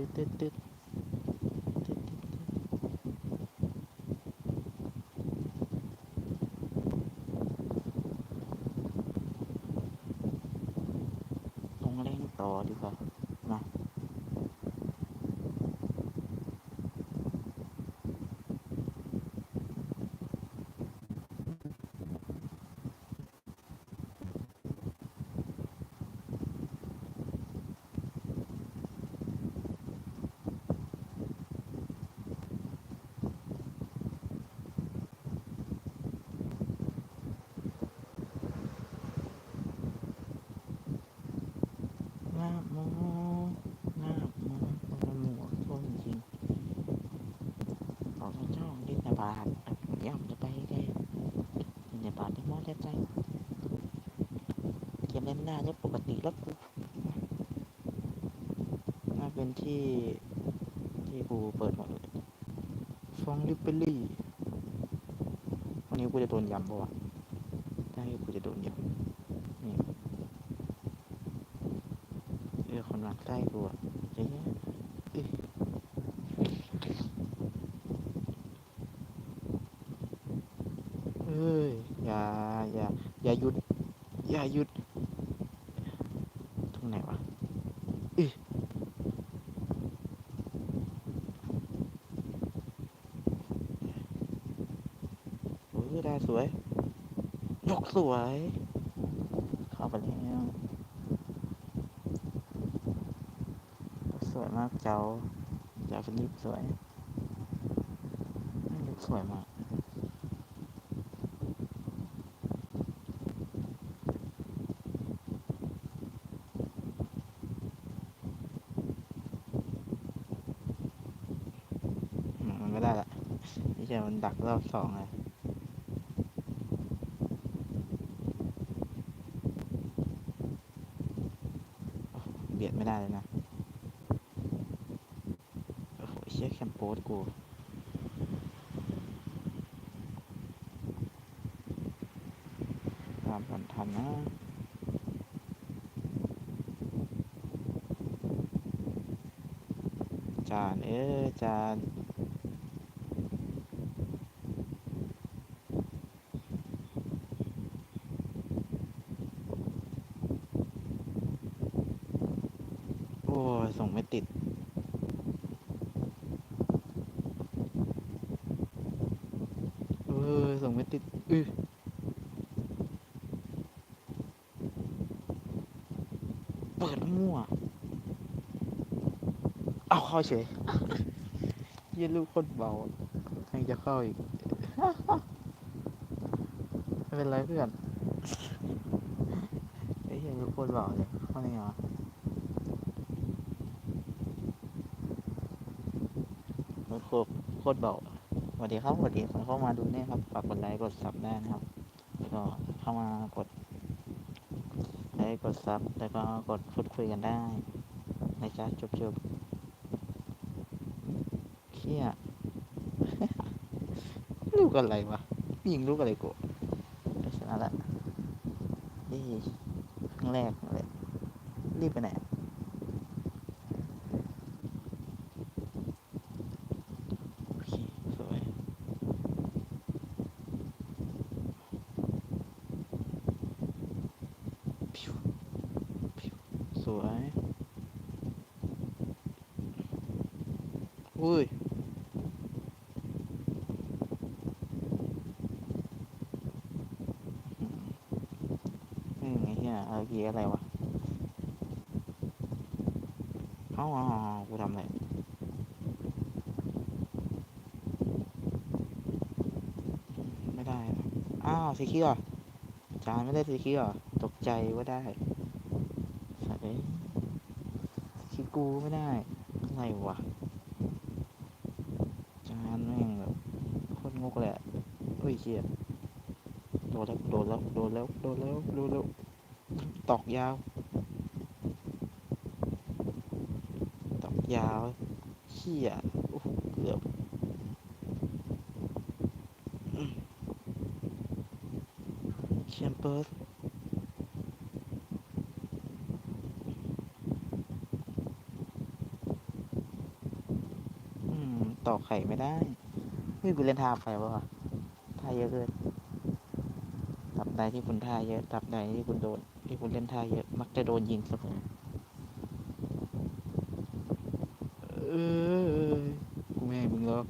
ติดติดติดติดติดลงเล่นต่อดีกว่ามา หน้าโมหน้าโมมันหมวกต้นจริงขอพระเจ้าดินบาทย่ำจะไปได้ดินบาทที่มอดได้ใจเกมเล่นหน้าได้ปกติแล้วกูน่า เป็นที่ที่กูเปิดหมดเลยฟองลิปเปอรี่วันนี้กูจะโดนยำปะวะได้กูจะโดนยำนี่เออคนหลักใกล้กูอะเจ๊เอ้ยเอ้ยอย่าอย่าอย่าหยุด อย่าหยุดตรงไหนวะเอ้ยโอ้ยได้สวย ยก สวย เข้าไปแล้วสวยมากเจ้าเจ้าเป็นลิปสวยลิปสวยมากมันไม่ได้ละนี่แค่มันดักรอบสองเลยโอ้โหเบียดไม่ได้เลยนะ โอ้โหเตรกูตามผ่อนทันนะจาน เอ๊จานโอ้ยส่งไม่ติด เออส่งไม่ติดอือเปิดมั่ว เอาเข้าเฉยเยี่ยลูกโคนเบายังจะเข้าอีก ไม่เป็นไรเพื่อนไอ้เหี้ยลูกโคนเบาเลยเข้าได้ไงวะลูกโคตรโคตรเบาสวัสดีครับสวัสดีคนเข้ามาดูเนี่ยครับฝากกดไลค์กดซับได้นะครับแล้วก็เข้ามากดไลค์กดซับแล้วก็กดพูดคุยกันได้นะจ๊ะจบจบๆ ชี่ยลูกอะไรวะยิงลูกอะไรกูชนะละนี่ครั้งแรกเลยรีบไปไหนโอเคสวย พิวพิวสวยอุ้ย อืมไอ้เหี้ยเอกียอะไรวะเอาเอากูทำอะไรไม่ได้ อ้าวสีเขียวจานไม่ได้สีเขียวตกใจว่าได้สัตว์เอ้ยสีกูไม่ได้ อะไรวะ จานแม่งแบบโคตรงกเลยอุ้ยเชียโดนแล้ว โดนแล้ว โดนแล้ว โดนแล้ว โดนแล้ว ตอกยาว ตอกยาวเขี่ยโอ้เกือบเขียนเปิดตอกไข่ไม่ได้นี่กูเล่นท่าไฟวะท่าเยอะเกินตับใดที่คุณท่าเยอะ ตับใดที่คุณโดน ที่คุณเล่นท่าเยอะ มักจะโดนยิงเสมอเออกูไม่ให้มึงหรอก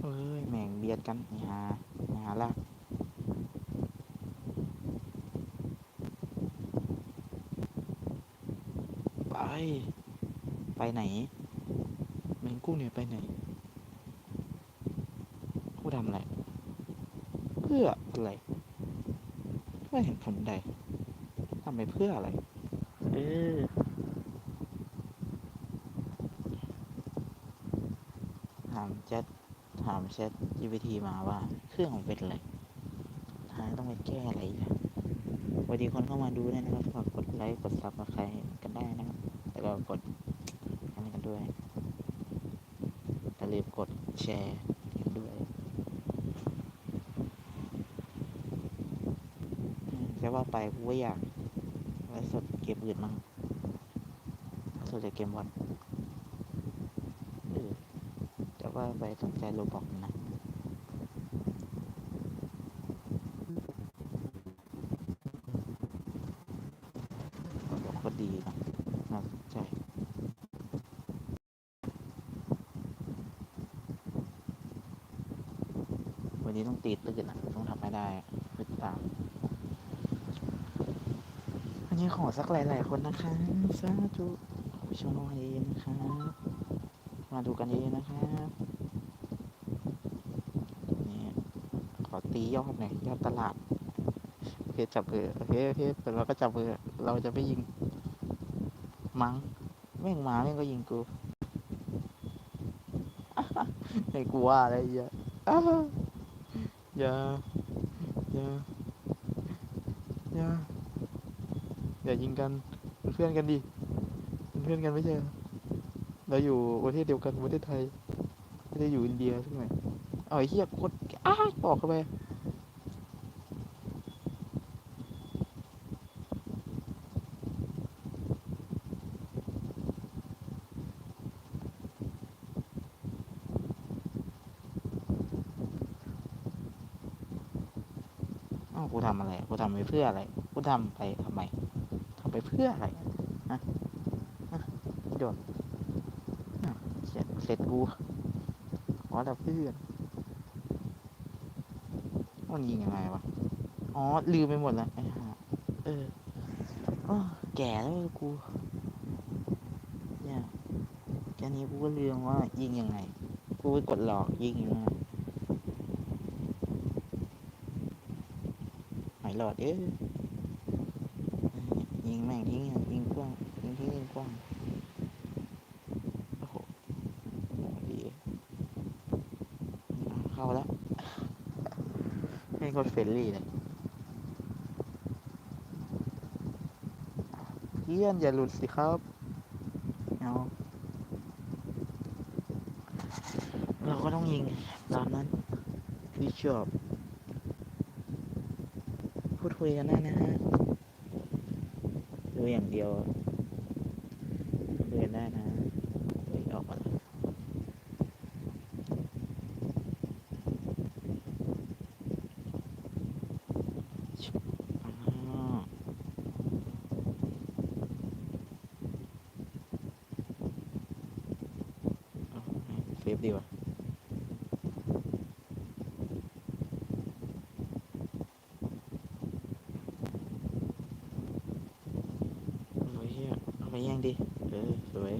เอ้ย แม่งเบียดกันไอ้หาไอ้หาลากไป ไปไหน แมงกุ้งเนี่ย ไปไหน กูทำอะไร เพื่ออะไรไม่เห็นผลใดทำไปเพื่ออะไร เออถามแชทถามแชท GPT มาว่า เครื่องของเป็นอะไรท้ายต้องไปแก้อะไรอีกอะสวัสดีคนเข้ามาดูด้วยนะครับฝากกดไลค์ กดซับมาใครกันได้นะครับแล้วก็กดอันนี้กันด้วยอย่าลืมกดแชร์กันด้วยอืมแต่ว่า ไปกูก็อยากไลฟ์สดเกมอื่นมั่งสดจากเกมวันแต่ว่าไปสนใจโรบอกนะบอกก็ดีนะน่าสนใจวันนี้ต้องตีตื่นอะต้องทำให้ได้ติดตาม นนี้ขอสักหลาย ๆ คนนะคะสาธุผู้ชมมาเยอะๆนะครับ มาดูกันเอะๆนะครับนี่ขอตียอดหน่อยยอดตลาดโอเคจับมือโอเคโอเคแต่เราก็จับมือเราจะไม่ยิง มัง้งแม่งมาแม่งก็ยิงกูให้กูว่าอะไรอย่าอ้าอย่าอย่าอย่าอ ย่ายิงกันเป็นเพื่อนกันดิเป็นเพื่อนกันไม่ใช่เราอยู่ประเทศเดียวกันประเทศไทยไม่ได้อยู่อินเดียใช่ไหมเอาไอ้เหี้ยกดอ้าปอกเข้าไปกูทำอะไร กูทำไปเพื่ออะไร กูทำไปทำไม ไปเพื่ออะไรฮะโดนอะเสร็จเสร็จกูขอแต่เพื่อนมันยิงยังไงวะ อ๋อ ลืมไปหมดแล้วไอ้ห่าเอออแก่แล้วกูเนี่ยแค่นี้กูก็ลืมว่ายิงยังไง กูไปกดหลอกยิงยังไงหายหลอดเอ้ย ยิงแม่งทิ้งยิงกว้างยิงทิ้งยิงกว้างโอ้โหโหดีอะเข้าแล้วให้คนเฟรนลี่เลยเพื่อนอย่าหลุดสิครับเอาเราก็ต้องยิงตามนั้นวิชอบพูดคุยกันได้นะฮะ เดียวคุยกันได้นะเฮ้ยออกมาแล้วชิบอ่าเอาเซฟดีกว่าโอ้ยเฮียเอาไปแย่งดิ เออ สวย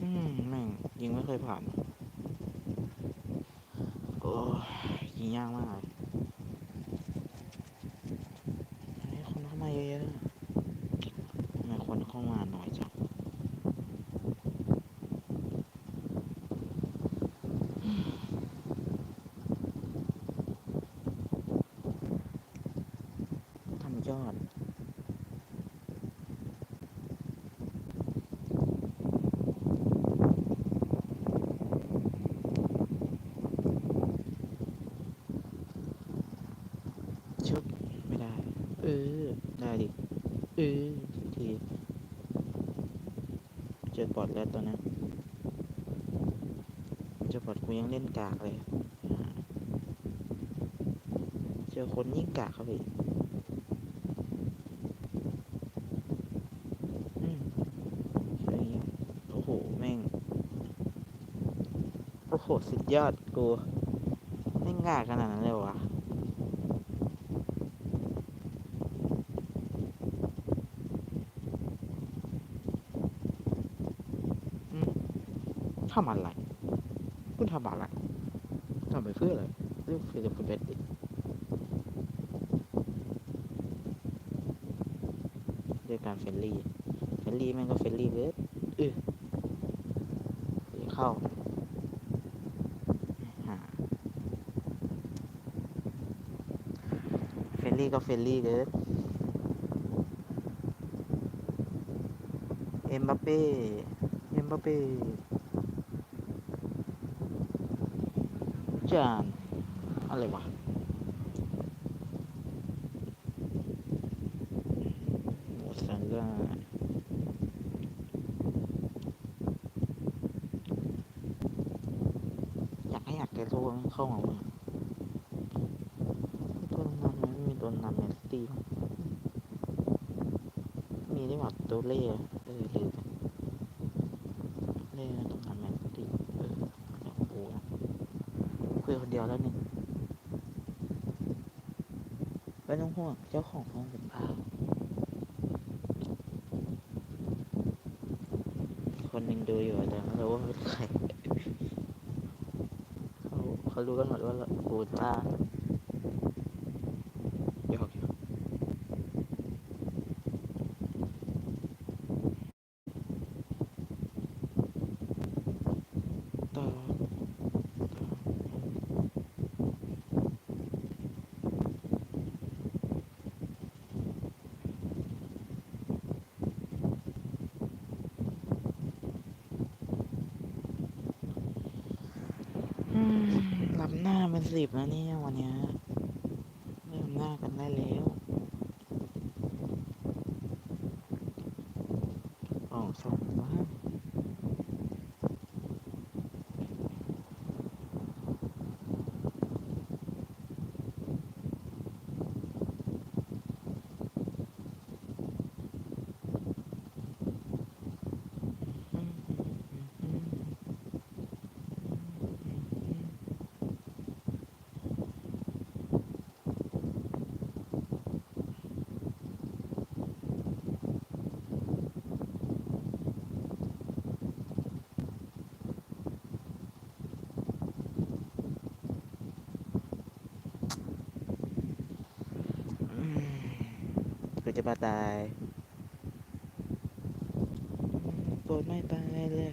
อืมแม่งยิง ไม่เคยผ่าน โอ้ยยิงยากมาก ทีเจอปอดแล้วตอนนี้นเจอปอดกูยังเล่นกากเลยเจอคนยิ่งกากครับพี่โอ้โห แม่ง โอ้โห สุดยอดกู ไม่งกากขนาดนั้นเลย เรื่องฟิลิปปินส์ดิด้วยการเฟรนลี่เฟรนลี่แม่งก็เฟรนลี่เกินเออเดี๋ยวเข้าเฟรนลี่ก็เฟรนลี่เกินเอ็มบัปเป้เอ็มบัปเป้จาน อะไรวะโมซันล่าอยากให้อยากแกโลมันเข้ามามั้งตัวนำมันไม่มีตัวนำแมนซิตี้มั้งมีได้หว่าตัวเล่เออลืมเล่ตัวนำแมนซิตี้เออโอ้โหคุยคนเดียวแล้วนึ่ง ไม่ต้องห่วงเจ้าของห้องเป็นบ้าคนหนึ่งดูอยู่แต่ไม่รู้ว่าเป็นใครเขาเขารู้กันหมดว่าเรากูต้าหยอกหยอกต่อต่ออืมรับ หน้าเป็นสิบแล้วเนี่ยวันเนี้ยเริ่มหน้ากันได้แล้วออกสองบ้างอืมอืมอืม อืม กูจะมาตายโปรดไม่ตายเลย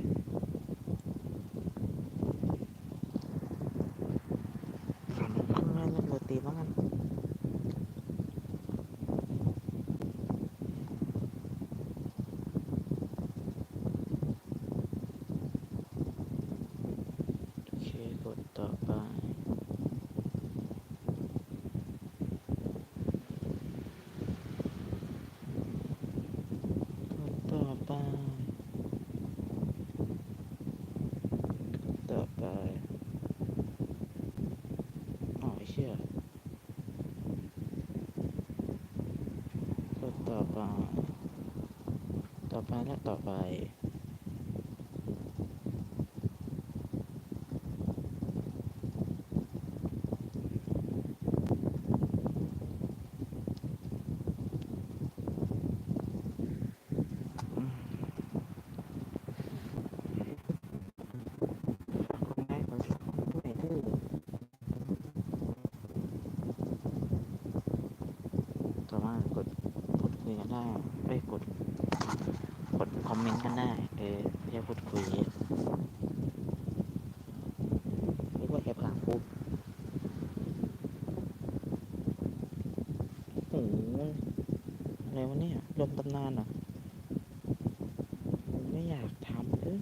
ฝันข้น้าเล่นโรตีบ้างกันโอเคกดต่อไป ต่อไป ต่อไปอ๋อไอ้เชื่อก็ต่อไป ต่อ ไปและต่อไปำตำนานอะไม่อยากทำเลย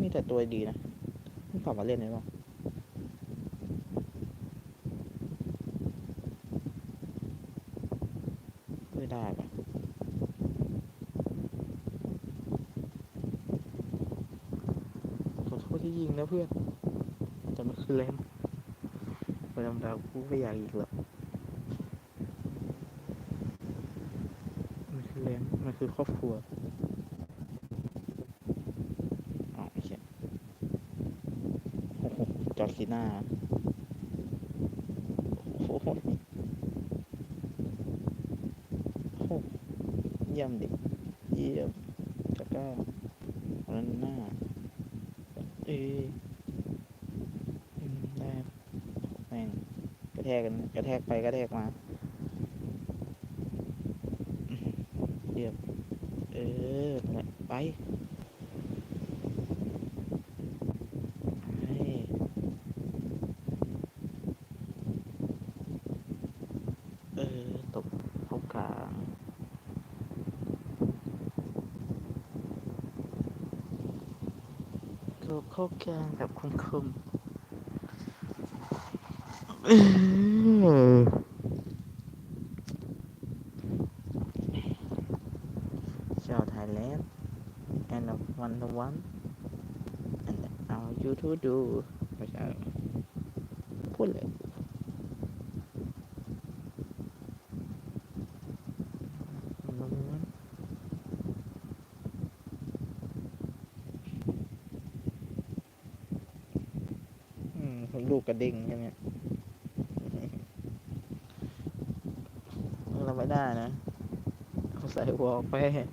มีแต่ตัวดีนะต้องกลับมาเล่นไลยว่าไม่ได้ปะขอโทษที่ยิงนะเพื่อน แต่มันคือแรงเวลาดาวกูไม่อยากอีกแล้ว คือครอบครัวอ๋อโอเคโอ้โหจอร์ซีน่าโอ้โหโอ้โหเยี่ยมดิเยี่ยมแล้วก็รันหน้าเอ้ยอืมได้แม่งกระแทกกันกระแทกไปกระแทกมาอื้อหือเรียบเออนั่นแหละไปไป เออ ตบเข้ากลางตบเข้ากลางแบบคมๆ how you to do ไม่ใช่พูดเลย one to one อืมลูกกระดิ่งใช่ไหมเราไม่ได้นะ เขาใส่วอลไป เฮ้ย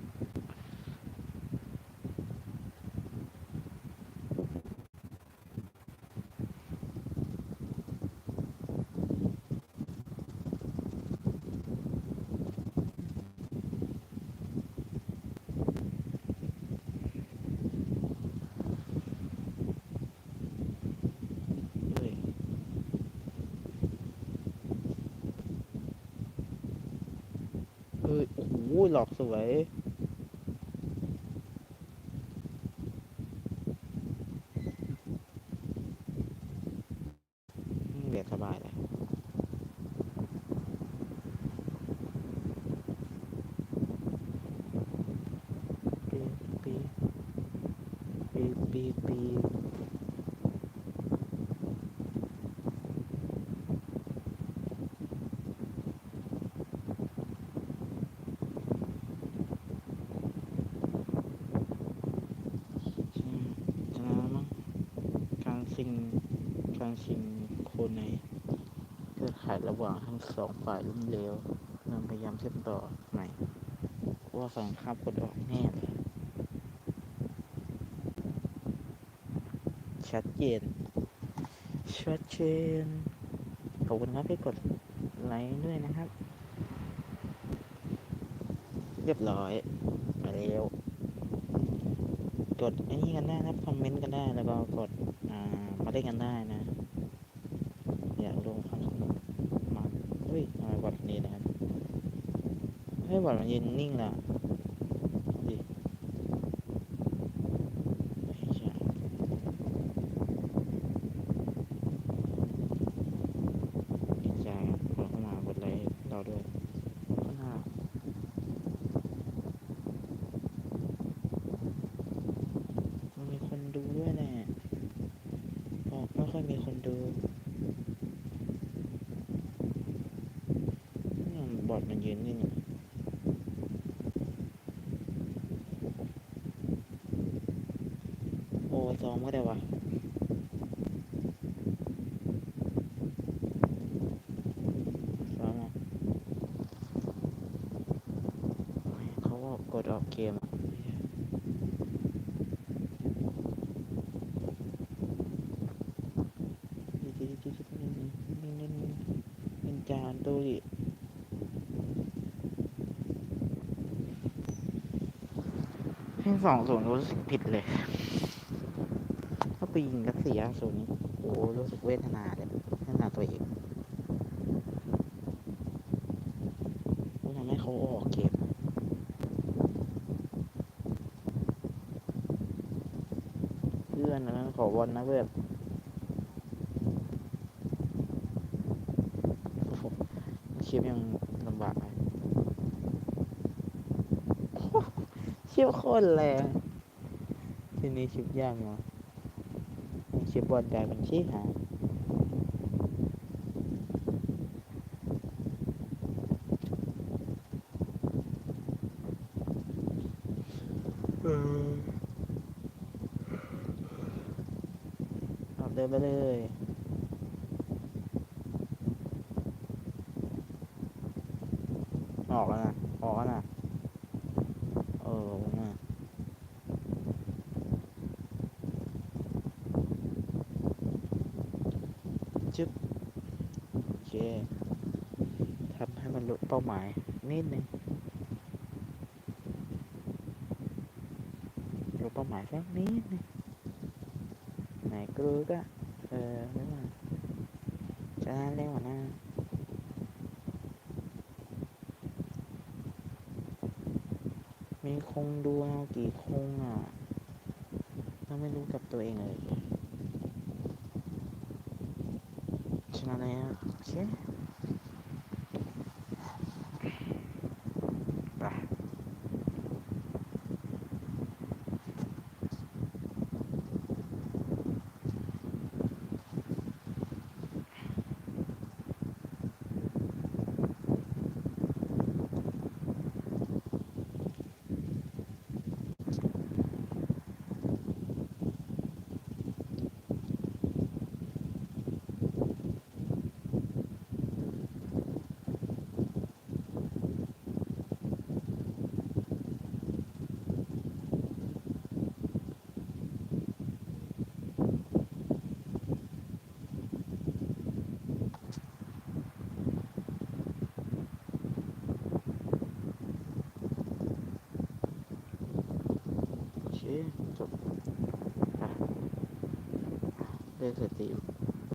เฮ้ยโอ้โหหลอกสวย อืมเบียดสบายเลย ปีปีปีปีปีชนะชนะแล้วมั้งการ ชิงการชิงโคนไหนเกิดขัดระหว่างทั้งสองฝ่ายล้มเหลวเริ่มพยายามเชื่อมต่อใหม่ว่าฝั่งข้ามกดออกแน่เลยชัดเจน ชัดเจน ขอบคุณครับที่กดไลค์ด้วยนะครับ เรียบร้อย มาแล้ว กดอ้นี่กันได้นะครับคอมเมนต์กันได้แล้วก็กด เล่นกันได้นะ อยากลงความสนุกมาเฮ้ยทำไมบอดนี้นะครับ เฮ้ยบอดมันยืนนิ่งและดิไม่ใช่ ดีใจครับขอเข้ามากดไลค์เราด้วยข้างหน้ามันมีคนดูด้วยแหละบอกไม่ค่อยมีคนดูเนี่ยบอดมันยืนนิ่งอะ โอ้ซ้อมก็ได้วะซอมอะเขาก็กดออกเกมอะเป็นจานตู้ดิเพลงสองศูนย์รู้สึกผิดเลย ถ้าไปยิงกับสี่ห้าศูนย์นี่โอ้รู้สึกเวทนาเลยเวทนาตัวเองทำให้เขาออกเกมเพื่อนนะขอบอลนะเพื่อนโอ้โหคลิปยังลำบากเลยโอ้โหคลิปโคตรแรงทีนี้คลิปยากเนาะ ชิปบอลกลายเป็นชี้หายเออเอาเดินไปเลย ออกแล้วนะ ออกแล้วนะ เออนะจึ๊บ โอเคทำให้มันหลุด เป้าหมายนิดนึงหลุดเป้าหมายสักนิดนึงไหนกรูก็เออไม่ว่าจะเล่นกว่าน่ามีคงดูเอากี่คงอะเราไม่รู้กับตัวเองเลยชนะแล้วโอเค